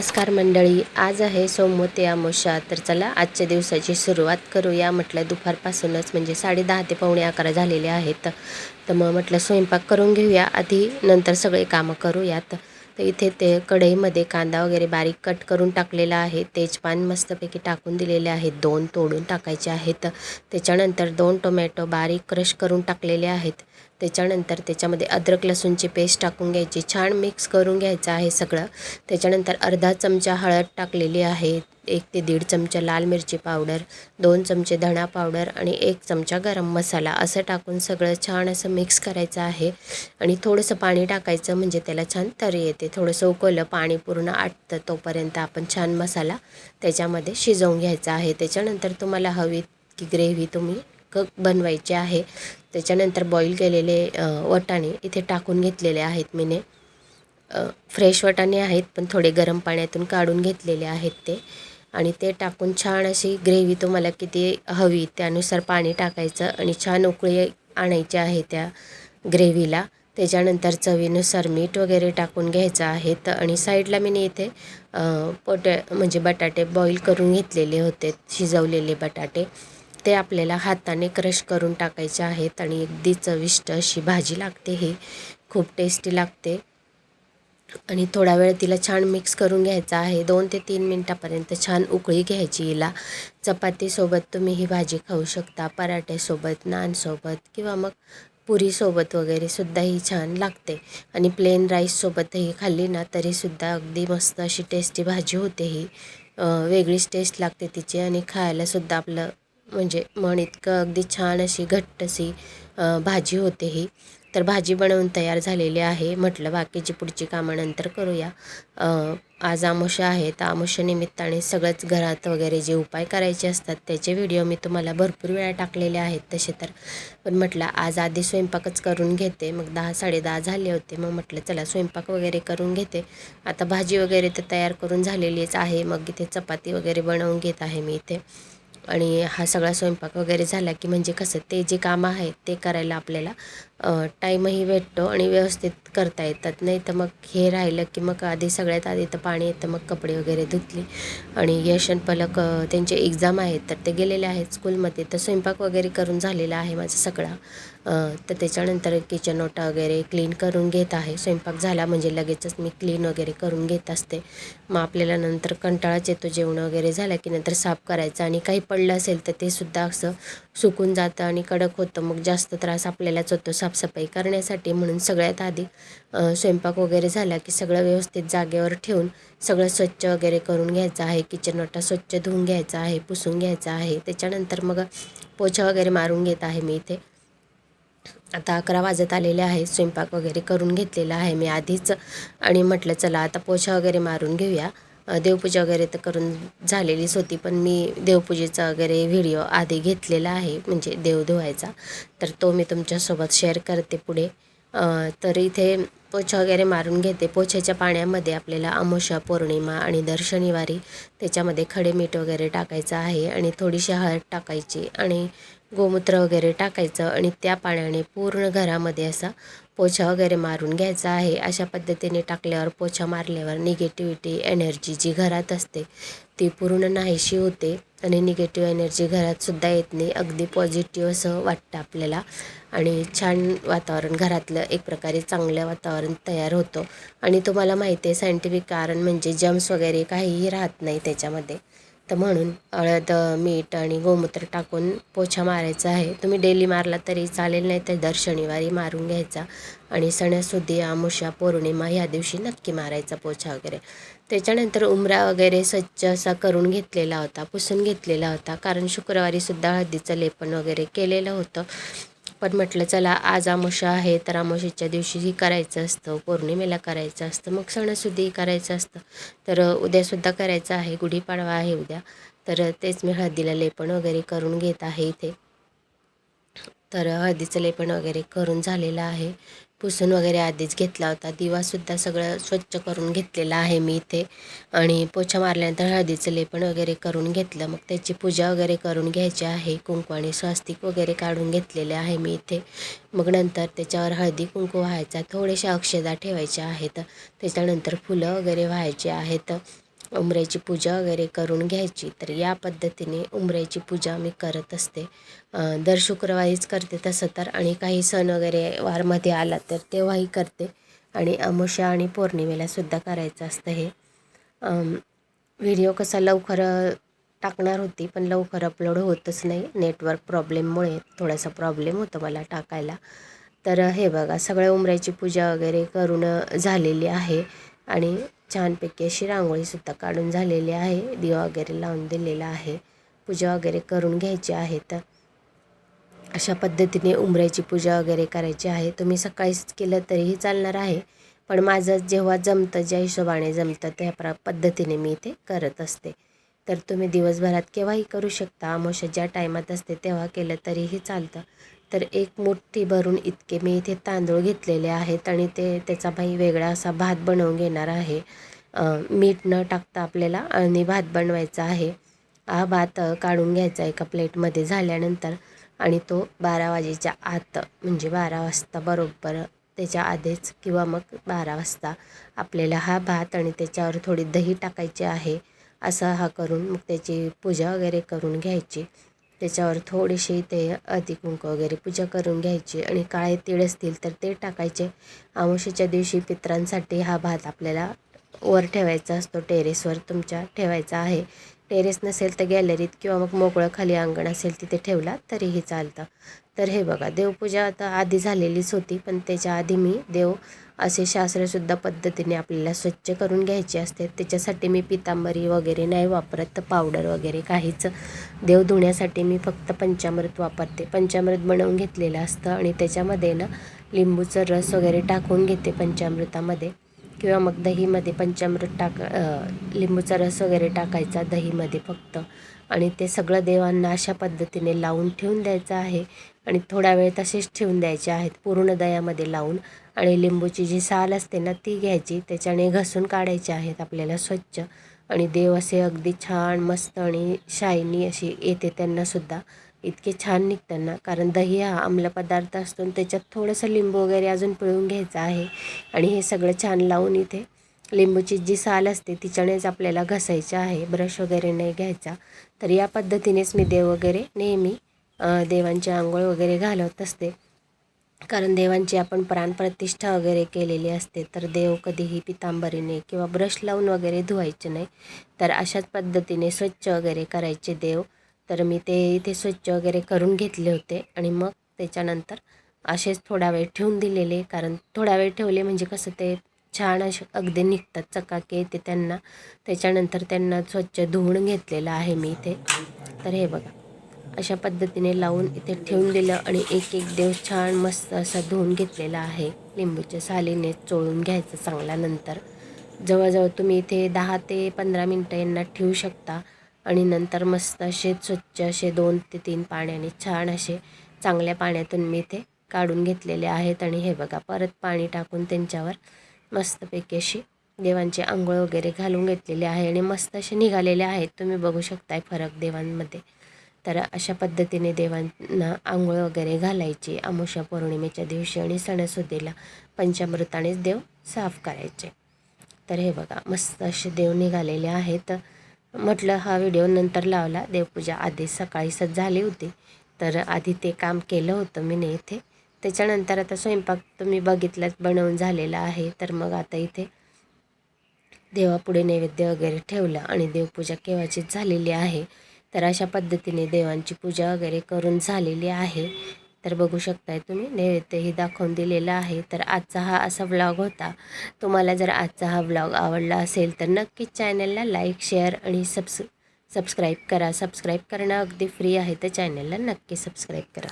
नमस्कार मंडळी आज आहे सोमवती अमावस्या तर चला आजच्या दिवसाची सुरुवात करूया म्हटलं दुपारपासूनच म्हणजे साडे दहा ते पावणे अकरा झालेले आहेत. तर मग म्हटलं स्वयंपाक करून घेऊया. आधी नंतर सगळे कामं करूयात. तर इथे ते कढईमध्ये कांदा वगैरे बारीक कट करून टाकलेला आहे. तेजपान मस्तपैकी टाकून दिलेले आहेत. दोन तोडून टाकायचे आहेत. त्याच्यानंतर दोन टोमॅटो बारीक क्रश करून टाकलेले आहेत. त्याच्यानंतर त्याच्यामध्ये अद्रक लसूणची पेस्ट टाकून घ्यायची. छान मिक्स करून घ्यायचं आहे सगळं. त्याच्यानंतर अर्धा चमचा हळद टाकलेली आहे. एक ते दीड चमचा लाल मिरची पावडर दोन चमचे धणा पावडर आणि एक चमचा गरम मसाला. असं टाकून सगळं छान असं मिक्स करायचं आहे. आणि थोडंसं पाणी टाकायचं म्हणजे त्याला छान तरी येते. थोडंसं उकळलं पाणी पूर्ण आटतं तोपर्यंत आपण छान मसाला त्याच्यामध्ये शिजवून घ्यायचा आहे. त्याच्यानंतर तुम्हाला हवी की ग्रेव्ही तुम्ही बनवायचे आहे. त्याच्यानंतर बॉईल केलेले वटाणे इथे टाकून घेतलेले आहेत मीने. फ्रेश वटाणे आहेत पण थोडे गरम पाण्यातून काढून घेतलेले आहेत ते. आणि ते टाकून छान अशी ग्रेव्ही तुम्हाला किती हवी त्यानुसार पाणी टाकायचं आणि छान उकळी आणायची आहे त्या ग्रेव्हीला त्याच्यानंतर चवीनुसार मीठ वगैरे टाकून घ्यायचं आहे. तर आणि साईडला मी इथे पोट म्हणजे बटाटे बॉईल करून घेतलेले होते शिजवलेले बटाटे. ते आपल्याला हाताने क्रश करून टाकायचे आहेत आणि अगदी चविष्ट अशी भाजी लागते ही. खूप टेस्टी लागते. आणि थोडा वेळ तिला छान मिक्स करून घ्यायचा आहे. दोन ते तीन मिनटापर्यंत छान उकळी घ्यायची हिला. चपातीसोबत तुम्ही ही भाजी खाऊ शकता. पराठ्यासोबत नानसोबत किंवा मग पुरीसोबत वगैरे सुद्धा ही छान लागते. आणि प्लेन राईससोबतही खाल्ली ना तरीसुद्धा अगदी मस्त अशी टेस्टी भाजी होते ही. वेगळीच टेस्ट लागते तिची आणि खायलासुद्धा आपलं म्हणजे मन इतकं अगदी छान अशी घट्ट अशी भाजी होते ही. तर भाजी बनवून तयार झालेली आहे. म्हटलं बाकीची पुढची कामं नंतर करूया. आज आमोशा आहे तर आमोशानिमित्ताने निमित्ताने सगळंच घरात वगैरे जे उपाय करायचे असतात त्याचे व्हिडिओ मी तुम्हाला भरपूर वेळा टाकलेले आहेत तसे तर. पण म्हटलं आज आधी स्वयंपाकच करून घेते. मग दहा साडेदहा झाले होते. मग म्हटलं चला स्वयंपाक वगैरे करून घेते. आता भाजी वगैरे तर तयार करून झालेलीच आहे. मग इथे चपाती वगैरे बनवून घेत आहे मी इथे. आणि हा सगळा स्वयंपाक वगैरे झाला की म्हणजे कसं ते जे कामं आहेत ते करायला आपल्याला टाईमही भेटतो आणि व्यवस्थित करता येतात. नाही तर मग हे राहिलं की मग आधी सगळ्यात आधी तर पाणी येतं मग कपडे वगैरे धुतली. आणि यशन पलक त्यांचे एक्झाम आहेत तर ते गेलेले आहेत स्कूलमध्ये. तर स्वयंपाक वगैरे करून झालेला आहे माझा सगळा. तर त्याच्यानंतर किचन ओटा वगैरे क्लीन करून घेत आहे. स्वयंपाक झाला म्हणजे लगेचच मी क्लीन वगैरे करून घेत असते. मग आपल्याला नंतर कंटाळाच येतो जेवण वगैरे झालं की नंतर साफ करायचं. आणि काही पडलं असेल तर ते सुद्धा असं सुकून जातं आणि कडक होतं. मग जास्त त्रास आपल्यालाच होतो साफ साफसफाई करण्यासाठी म्हणून सगळ्यात आधी स्वयंपाक वगैरे झाला की सगळं व्यवस्थित जागेवर ठेवून सगळं स्वच्छ वगैरे करून घ्यायचं आहे. किचन ओटा स्वच्छ धुवून घ्यायचा आहे पुसून घ्यायचा आहे. त्याच्यानंतर मग पोछा वगैरे मारून घेत आहे मी इथे. आता अकरा वाजत आलेले आहे. स्वयंपाक वगैरे करून घेतलेला आहे मी आधीच. आणि म्हटलं चला आता पोछा वगैरे मारून घेऊया. देवपूजा वगैरे तर करून झालेलीच होती पण मी देवपूजेचा वगैरे व्हिडिओ आधी घेतलेला आहे म्हणजे देव धुवायचा. तर तो मी तुमच्यासोबत शेअर करते पुढे. तर इथे पोछा वगैरे मारून घेते. पोछ्याच्या पाण्यामध्ये आपल्याला अमावस्या पौर्णिमा आणि दर शनिवारी त्याच्यामध्ये खडे मीठ वगैरे टाकायचं आहे आणि थोडीशी हळद टाकायची आणि गोमूत्र वगैरे टाकायचं आणि त्या पाण्याने पूर्ण घरामध्ये असा पोछा वगैरे मारून घ्यायचा आहे. अशा पद्धतीने टाकल्यावर पोछा मारल्यावर निगेटिव्हिटी एनर्जी जी घरात असते ती पूर्ण नाहीशी होते आणि निगेटिव्ह एनर्जी घरातसुद्धा येत नाही. अगदी पॉझिटिव्ह असं वाटतं आपल्याला आणि छान वातावरण घरातलं एक प्रकारे चांगलं वातावरण तयार होतं. आणि तुम्हाला माहिती आहे सायंटिफिक कारण म्हणजे जम्स वगैरे काहीही राहत नाही त्याच्यामध्ये. तर म्हणून हळद मीठ आणि गोमूत्र टाकून पोछा मारायचा आहे. तुम्ही डेली मारला तरी चालेल नाही तर दर शनिवारी मारून घ्यायचा. आणि सणासुदी आमुषा पौर्णिमा ह्या दिवशी नक्की मारायचा पोछा वगैरे. त्याच्यानंतर उमरा वगैरे स्वच्छ असा करून घेतलेला होता पुसून घेतलेला होता. कारण शुक्रवारीसुद्धा हळदीचं लेपन वगैरे केलेलं होतं. पण म्हटलं चला आज आमोशा आहे तर आमोशाच्या दिवशीही करायचं असतं. पौर्णिमेला करायचं असतं. मग सणासुद्धी करायचं असतं. तर उद्यासुद्धा करायचं आहे. गुढीपाडवा आहे उद्या. तर तेच मी हळदीला लेपण वगैरे करून घेत आहे इथे. तर हळदीचं लेपण वगैरे करून झालेलं आहे. पुसून वगैरे आधीच घेतला होता. दिवासुद्धा सगळं स्वच्छ करून घेतलेलं आहे मी इथे. आणि पोछा मारल्यानंतर हळदीचं लेपण वगैरे करून घेतलं. मग त्याची पूजा वगैरे करून घ्यायची आहे. कुंकू आणि स्वास्तिक वगैरे काढून घेतलेले आहे मी इथे. मग नंतर त्याच्यावर हळदी कुंकू व्हायचा. थोड्याशा अक्षदा ठेवायच्या आहेत. त्याच्यानंतर फुलं वगैरे व्हायचे आहेत. उंबऱ्याची पूजा वगैरे करून घ्यायची. तर या पद्धतीने उंबऱ्याची पूजा मी करत असते. दर शुक्रवारीच करते तसं तर. आणि काही सण वगैरे वारमध्ये आला तर तेव्हाही करते. आणि अमावस्या आणि पौर्णिमेला सुद्धा करायचं असतं हे. व्हिडिओ कसा लवकर टाकणार होती पण लवकर अपलोड होतच नाही. नेटवर्क प्रॉब्लेममुळे थोडासा प्रॉब्लेम होतो मला टाकायला. तर हे बघा सगळ्या उमऱ्याची पूजा वगैरे करून झालेली आहे. आणि छानपैकी अशी रांगोळीसुद्धा काढून झालेली आहे. दिवा वगैरे लावून दिलेला आहे. पूजा वगैरे करून घ्यायची आहे तर. अशा पद्धतीने उंबऱ्याची पूजा वगैरे करायची आहे. तुम्ही सकाळीच केलं तरीही चालणार आहे. पण माझं जेव्हा जमतं ज्या हिशोबाने जमतं त्या प्र पद्धतीने मी इथे करत असते. तर तुम्ही दिवसभरात केव्हाही करू शकता. अमावस्या ज्या टायमात असते तेव्हा केलं तरीही चालतं. तर एक मोठी भरून इतके मी इथे तांदूळ घेतलेले आहेत आणि ते त्याचा बाई वेगळा असा भात बनवून घेणार आहे. मीठ न टाकता आपल्याला आणि भात बनवायचा आहे. हा भात काढून घ्यायचा एका प्लेटमध्ये झाल्यानंतर आणि तो बारा वाजेच्या आत म्हणजे बारा वाजता बरोबर त्याच्या आधीच किंवा मग बारा वाजता आपल्याला हा भात आणि त्याच्यावर थोडी दही टाकायची आहे. असा हा करून मग त्याची पूजा वगैरे करून घ्यायची. त्याच्यावर थोडीशी ते अति कुंकू वगैरे पूजा करून घ्यायची आणि काळे तीळ असतील तर ते टाकायचे. अमावस्येच्या दिवशी पित्रांसाठी हा भात आपल्याला वर ठेवायचा असतो टेरेसवर तुमच्या ठेवायचा आहे. टेरेस नसेल तर गॅलरीत किंवा मग मोकळं खाली अंगण असेल तिथे ठेवला तरीही चालतं. तर हे बघा देवपूजा आता आधी झालेलीच होती पण त्याच्या आधी मी देव असे शास्त्रसुद्धा पद्धतीने आपल्याला स्वच्छ करून घ्यायचे असते. त्याच्यासाठी मी पितांबरी वगैरे नाही वापरत पावडर वगैरे काहीच. देव धुण्यासाठी मी फक्त पंचामृत वापरते. पंचामृत बनवून घेतलेलं असतं आणि त्याच्यामध्ये ना लिंबूचं रस वगैरे टाकून घेते पंचामृतामध्ये. किंवा मग दहीमध्ये पंचामृत टाक लिंबूचा रस वगैरे टाकायचा दहीमध्ये फक्त. आणि ते सगळं देवांना अशा पद्धतीने लावून ठेवून द्यायचं आहे. आणि थोडा वेळ तसेच ठेवून द्यायचे आहेत. पूर्ण दह्यामध्ये लावून आणि लिंबूची जी साल असते ना ती घ्यायची. त्याच्याने घसून काढायचे आहेत आपल्याला स्वच्छ. आणि देव असे अगदी छान मस्त आणि शायनी अशी येते त्यांनासुद्धा इतके छान निघताना कारण दही हा आम्ल पदार्थ असतो आणि त्याच्यात थोडंसं लिंबू वगैरे अजून पिळून घ्यायचं आहे. आणि हे सगळं छान लावून इथे लिंबूची जी साल असते तिच्यानेच आपल्याला घसायचं आहे. ब्रश वगैरे नाही घ्यायचा. तर या पद्धतीनेच मी देव वगैरे नेहमी देवांची आंघोळ वगैरे घालवत असते. कारण देवांची आपण प्राणप्रतिष्ठा वगैरे केलेली असते तर देव कधीही पितांबरीने किंवा ब्रश लावून वगैरे धुवायचे नाही. तर अशाच पद्धतीने स्वच्छ वगैरे करायचे देव. तर मी ते इथे स्वच्छ वगैरे करून घेतले होते आणि मग त्याच्यानंतर असेच थोडा वेळ ठेवून दिलेले. कारण थोडा वेळ ठेवले म्हणजे कसं ते छान असे अगदी निघतात चकाके. येते त्यांना त्याच्यानंतर त्यांना स्वच्छ धुवून घेतलेलं आहे मी इथे. तर हे बघा. अशा पद्धतीने लावून इथे ठेवून दिलं आणि एक एक देव छान मस्त असा धुवून घेतलेला आहे. लिंबूच्या सालीने चोळून घ्यायचं चांगला नंतर. जवळजवळ तुम्ही इथे दहा ते पंधरा मिनटं यांना ठेवू शकता आणि नंतर मस्त असे स्वच्छ असे दोन ते तीन पाण्याने छान असे चांगल्या पाण्यातून मी इथे काढून घेतलेले आहेत आणि हे बघा परत पाणी टाकून त्यांच्यावर मस्तपैकी अशी देवांची आंघोळ वगैरे घालून घेतलेली आहे आणि मस्त असे निघालेले आहेत. तुम्ही बघू शकताय फरक देवांमध्ये. तर अशा पद्धतीने देवांना आंघोळ वगैरे घालायची अमावस्या पौर्णिमेच्या दिवशी आणि सणासुदीला पंचामृतानेच देव साफ करायचे. तर हे बघा मस्त असे देव निघालेले आहेत. म्हटलं हा व्हिडिओ नंतर लावला. देवपूजा आधी सकाळीच झाली होती. तर आधी ते काम केलं होतं मी ने इथे. त्याच्यानंतर आता स्वयंपाक तुम्ही बघितलाच बनवून झालेला आहे. तर मग आता इथे देवापुढे नैवेद्य वगैरे ठेवलं आणि देवपूजा केव्हाचीच झालेली आहे? तर अशा पद्धतीने देवांची पूजा वगैरे करून झालेली आहे. तर बघू शकताय तुम्ही नैवेद्यही दाखवून दिलेला आहे. तर आजचा हा असा व्लॉग होता. तुम्हाला जर आजचा हा व्लॉग आवडला असेल तर नक्कीच चॅनलला लाईक शेअर आणि सबस सबस्क्राईब करा. सबस्क्राईब करणं अगदी फ्री आहे. तर चॅनलला नक्की सबस्क्राईब करा.